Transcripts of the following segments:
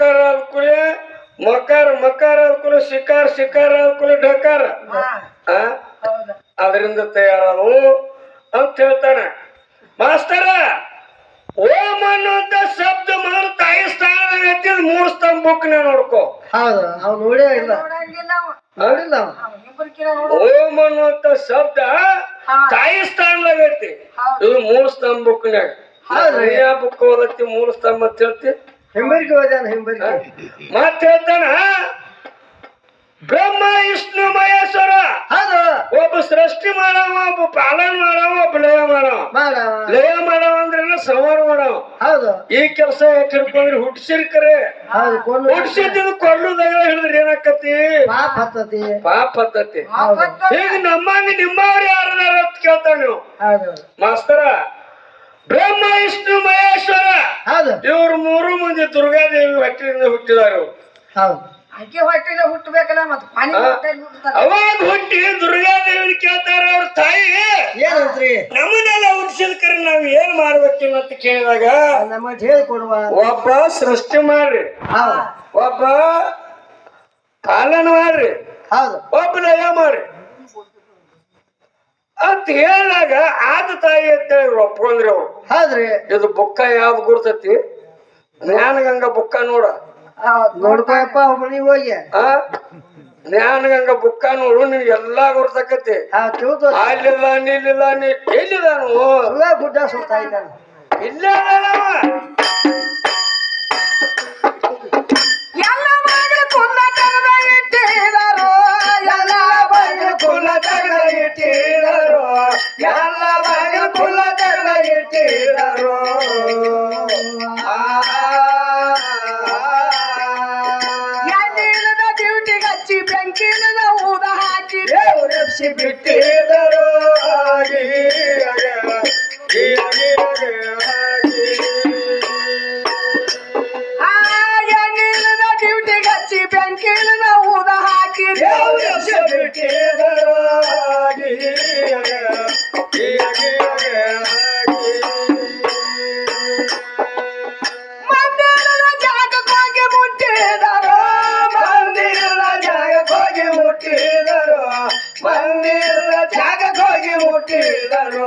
ಮಕರ ಮಕಾರ ಮಕರ ಅಲ್ಕುಲೆ ಶಿಕಾರ ಶಿಕಾರ ಅಲ್ಕುಲೆ ಢಕಾರ. ಅದರಿಂದ ತಯಾರು ಅಂತ ಹೇಳ್ತಾನೆ. ಮಾಸ್ತರ ಓಂ ಅನ್ನುವಂತ ಶಬ್ದ ಮೊದಲು ತಾಯಿ ಸ್ಥಾನದಲ್ಲಿ ಮೂರ್ ಮೂರು ಸ್ತಂಭ ಬುಕ್ನ ನೋಡ್ಕೋ. ಹೌದು ನೋಡೇ ಇಲ್ಲ. ನೋಡಂಗಿಲ್ಲ ಅವ. ನೋಡಿಲ್ಲ ಓಂ ಅನ್ನುವಂತ ಶಬ್ದ. ತಾಯಿ ಸ್ಥಾನದಾಗ ಐತಿ. ಇದು ಮೂರು ಸ್ತಂಭ ಬುಕ್ನ್ಯಾಗ ಹೌದ್ರಿ. ಯಾವ ಬುಕ್ ಓದತ್ತಿ ಮೂರು ಸ್ತಂಭ ಅಂತ ಹೇಳ್ತಿ. ಹಿಂಬರಿಕೆ ಹೋದಾನ ಹಿಂಬರಿಕೆ ಮತ್ತೆ ಹೇಳ್ತಾನ? ಬ್ರಹ್ಮ ವಿಷ್ಣು ಮಹೇಶ್ವರ. ಹೌದು. ಒಬ್ಬ ಸೃಷ್ಟಿ ಮಾಡವ ಒಬ್ಬ ಪಾಲನ್ ಮಾಡವ ಒಬ್ಬ ಲಯ ಮಾಡವ. ಮಾಡ. ಲಯ ಮಾಡವ ಅಂದ್ರೆ ಸಂಹಾರ ಮಾಡವ. ಹೌದು. ಈ ಕೆಲಸ ಯಾಕಿರ್ಕೊಂಡ್ರಿ ಹುಟ್ಟಿಸಿರ್ಕರೆ ಹುಟ್ಟಿಸಿದ್ದು ಕೊಲ್ಲುದಾಗ ಹೇಳಿದ್ರೆ ಏನಾಕತಿ ಪಾಪ ಹತ್ತತಿ. ಪಾಪ ಹತ್ತತಿ. ಈಗ ನಮ್ಮಂಗ ನಿಮ್ಮವ್ರು ಯಾರದಾರ ಅಂತ ನೀವು. ಹೌದು. ಮಾಸ್ತರ ಬ್ರಹ್ಮ ವಿಷ್ಣು ಮಹೇಶ್ವರ. ಹೌದು. ಇವ್ರು ಮೂರು ಮಂದಿ ದುರ್ಗಾದೇವಿ ಹೊಟ್ಟಿನಿಂದ ಹುಟ್ಟಿದಾರು. ಹೌದು. ಆಕೆ ಹೊಟ್ಟಿಲೆ ಹುಟ್ಟಬೇಕಲ್ಲ ಮತ್ತೆ ಪಾನಿ ಅವಾಗ ಹುಟ್ಟಿ ದುರ್ಗಾದೇವಿನ ಕೇಳ್ತಾರ ಅವ್ರ ತಾಯಿ ಏನಂತ್ರಿ ನಮ್ಮನ್ನೆಲ್ಲ ಹುಟ್ಟಿಸಿದ್ಕರೆ ನಾವ್ ಏನ್ ಮಾಡ್ಬೇಕಿಲ್ಲ ಅಂತ ಕೇಳಿದಾಗ ನಮ್ಮ ಹೇಳ್ಕೊಡುವ. ಒಬ್ಬ ಸೃಷ್ಟಿ ಮಾಡ್ರಿ. ಹೌದು. ಒಬ್ಬ ಪಾಲನ ಮಾಡ್ರಿ. ಹೌದು. ಒಬ್ಬ ನಯ ಮಾಡ್ರಿ. ಅಂತ ಹೇಳಿದಾಗ ಆದ ತಾಯಿ ಅಂತ ಹೇಳಿ ಒಪ್ಕೊಂಡ್ರಿ ಅವ್ರು. ಆದ್ರೆ ಇದು ಬುಕ್ಕ ಯಾವ್ದು ಗುರ್ತತಿ? ಜ್ಞಾನಗಂಗಾ ಬುಕ್ಕ ನೋಡ. ಆ ನೋಡ್ಕೊಯಪ್ಪ ಮನಿಗೆ ಹೋಗಿ. ಜ್ಞಾನಗಂಗಾ ಬುಕ್ಕ ನೋಡು ನಿನ್ ಎಲ್ಲಾ ಗುರ್ತಕತಿ ಅಲ್ಲಿಲ್ಲ ನಿಲ್ಲಿಲ್ಲ ನೀ ಎಲ್ಲಿದಾನು ಎಲ್ಲ ಗುಡ್ಡ ಸುತ್ತಾ ಇದ್ದಾನ. ಇಲ್ಲ ತಗಡ ಇಟ್ಟಿದರು ಎಲ್ಲ ಬಾಗಿಲು ಕುಲ ತಗಡ ಇಟ್ಟಿದರು. ಮುಟ್ಟಿದರು ಮಂದಿರದ ಜಾಗಕ್ಕೋಗಿ ಮುಟ್ಟಿದರು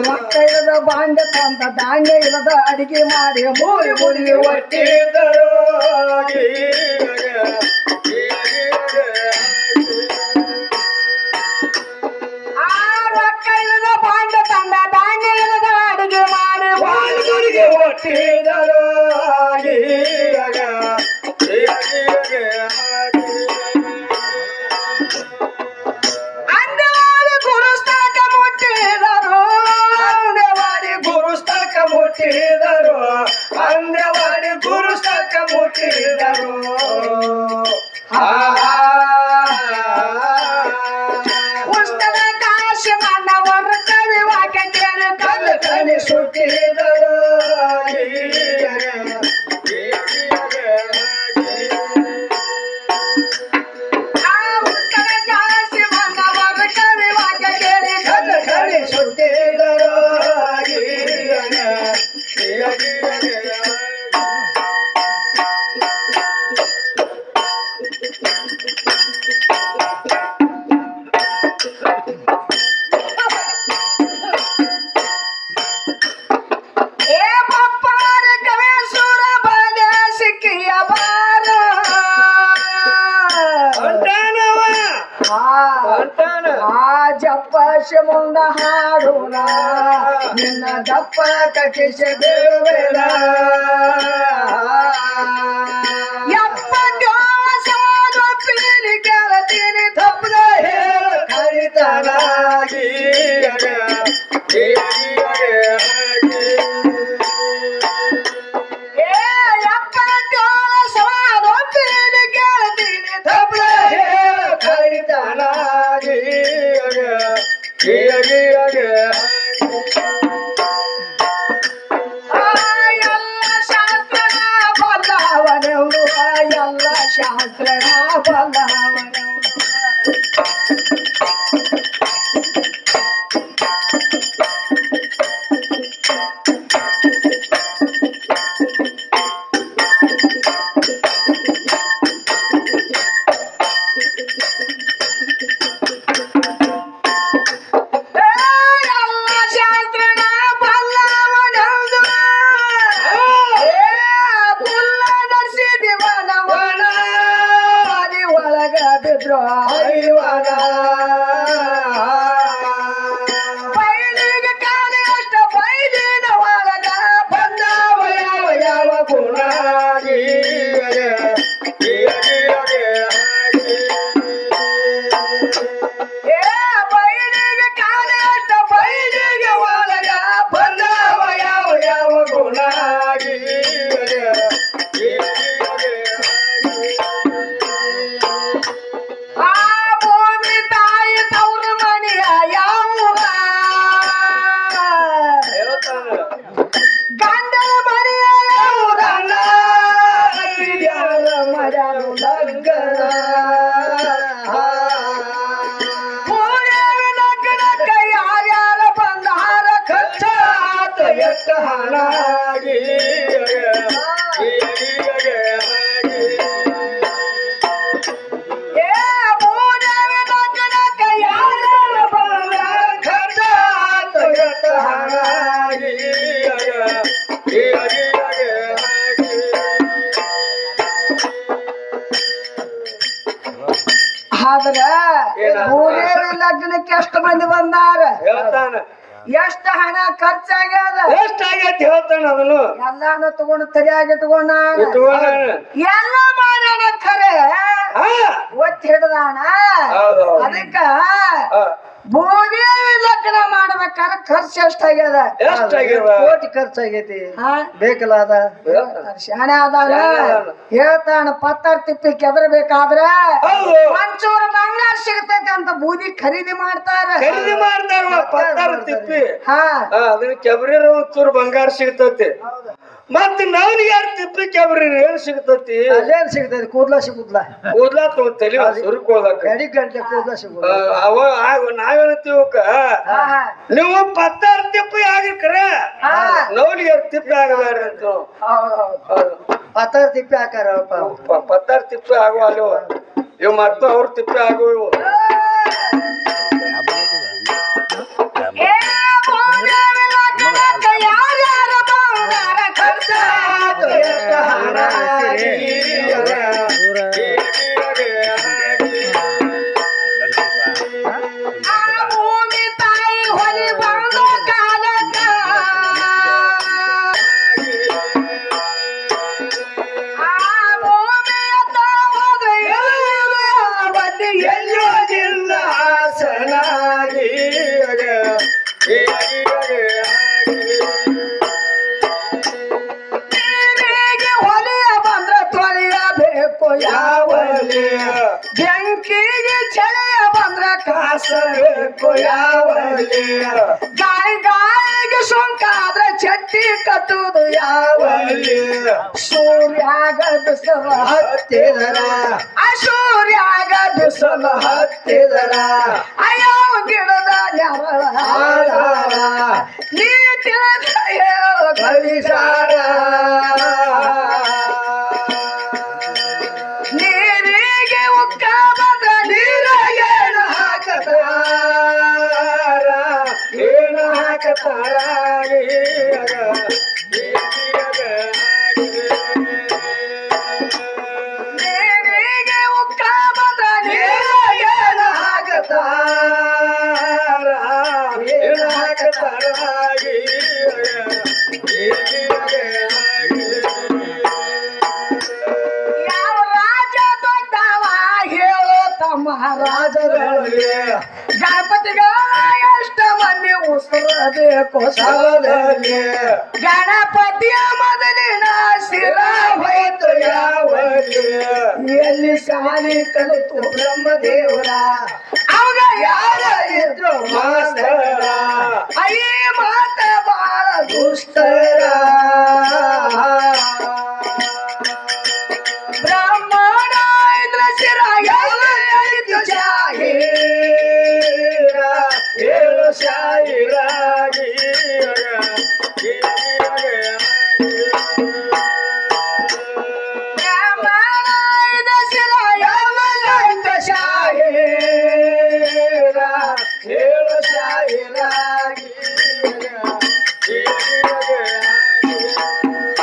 ರೊಕ್ಕ ಇಲ್ಲದ ಬಾಂಡ ತಂದ ಧಾನ್ಯ ಇಲ್ಲದ ಅಡಿಗೆ ಮಾಡಿ ಮೂರಿ ಮುಡಿಗೆ ಒಟ್ಟಿ ಆ ಜಪ್ಪ ಮುಂದ ಹಾಡೋಣ. ನಿನ್ನ ದಪ್ಪ ಕಟಿಸ ಬಿಡುವೆನ ಎಪ್ಪತ್ತೇಳ ಸಾವಿರ ಪೀಲಿ ಗೆಳತೀನಿ ತಪ್ಪದ. ಹೇಳ ಕಳಿತನಾಗಿ ಬಲ್ಲವನವನು ಆ ಎಲ್ಲ ಶಾಸ್ತ್ರನ ಬಲ್ಲವನವನು Mangala. ಹೇಳ್ತಾನ. ಎಷ್ಟ ಹಣ ಖರ್ಚಾಗ್ಯದ? ಎಷ್ಟಾಗೈತಿ ಹೇಳ್ತಾನ ಅದನ್ನು? ಎಲ್ಲಾನು ತಗೊಂಡು ಸರಿಯಾಗಿ ಇಟ್ಕೊಂಡ ಇಟ್ಕೊಂಡ ಎಲ್ಲ ಮಾಡೋಣ ಖರೆ ಒತ್ತಿ ಹಿಡ್ದಾಣ ಅದಕ್ಕ ಭೂದೇವಿ ಲಗ್ನ ಮಾಡ್ಬೇಕಾದ್ರೆ ಖರ್ಚು ಎಷ್ಟಾಗ್ಯದ? ಕೋಟಿ ಖರ್ಚಾಗೈತಿ. ಹಾ. ಬೇಕಲ್ಲ ಶಾಣೆ ಆದಾಗ ಶಾಣೆ ಅದಾನ. ಹೇಳ್ತಾನ ಪತ್ತಾರ್ ತಿಪ್ಪಿ ಕೆದರ್ಬೇಕಾದ್ರೆ ಹೌದು. ಒಂಚೂರು ಬಂಗಾರ ಸಿಗ್ತೈತೆ ಅಂತ ಬೂದಿ ಖರೀದಿ ಮಾಡ್ತಾರ. ಖರೀದಿ ಮಾಡ್ತಾರ ಪತ್ತಾರ ತಿಪ್ಪಿ. ಹಾ. ಹಾ, ಅದನ್ನ ಕೆಬರಿ ಒಂಚೂರು ಬಂಗಾರ ಸಿಗ್ತತಿ. ಮತ್ ನಾವ್ ಯಾರು ತಿಪ್ಪಿ ಕೆಬರಿ ಏನ್ ಸಿಗ್ತತಿ? ಅಲ್ಲೇನ್ ಸಿಗ್ತೈತಿ? ಕೂದ್ಲ ಸಿಗುದ್ಲ? ಕೂದ್ಲಾ ತಗೋತೇಲಿ ತಲಿ ಸುರುಕೋದಕ್ಕ ಎಡಿ ಗಂಟೆ ಕೂದ್ಲ ಸಿಗುದ ಅವ ಆಗ. ನೀವು ಪತ್ತಾರ ತಿಪ್ಪಿ ಆಗಿರ್ಕರ ನೌಲಿ ಯಾರು ತಿಪ್ಪಿ ಆಗಬೇಡ್ರಿ ಅಂತ. ಪತ್ತಾರ ತಿಪ್ಪಿ ಹಾಕಾರ ಪತ್ತಾರ ತಿಪ್ಪಿ ಆಗುವ ಅಲ್ವ? ಇವ್ ಮತ್ತ ಅವ್ರ ತಿಪ್ಪಿ ಆಗುವ ಎಷ್ಟು ಹಣಾಗಿ. ಬಂದ್ರ ಕಾಸಬೇಕು ಯಾವಲ್ಲಿ ಗಾಳಿ ಗಾಳಿಗೆ ಸೊಂಕ ಆದ್ರೆ ಚಟ್ಟಿ ಕಟ್ಟುವುದು ಯಾವಲ್ಲಿ ಸೂರ್ಯಾಗ ಬಿಸಿಲ ಹತ್ತಿದರ ಆ ಸೂರ್ಯಾಗ ಬಿಸಿಲ ಹತ್ತಿದರ ಅಯ್ಯೋ ಗಿಡದ ನೆರಳ ತಮ್ಮ ರಾಜರಲ್ಲಿ ಗಣಪತಿಗಳ ಎಷ್ಟು ಮಂದಿ ಉಸಿರಬೇಕು ಸಾಲದಲ್ಲಿ ಗಣಪತಿಯ ಮೊದಲಿನ ಶಿರ ಹೋಯ್ತು ಯಾವಲ್ಲಿ? ಎಲ್ಲಿ ಶಾಲೆ ಕಲಿತು ಬ್ರಹ್ಮದೇವರ? ಅವಾಗ ಯಾರ ಇದ್ರು ಮಾಸ್ತರ?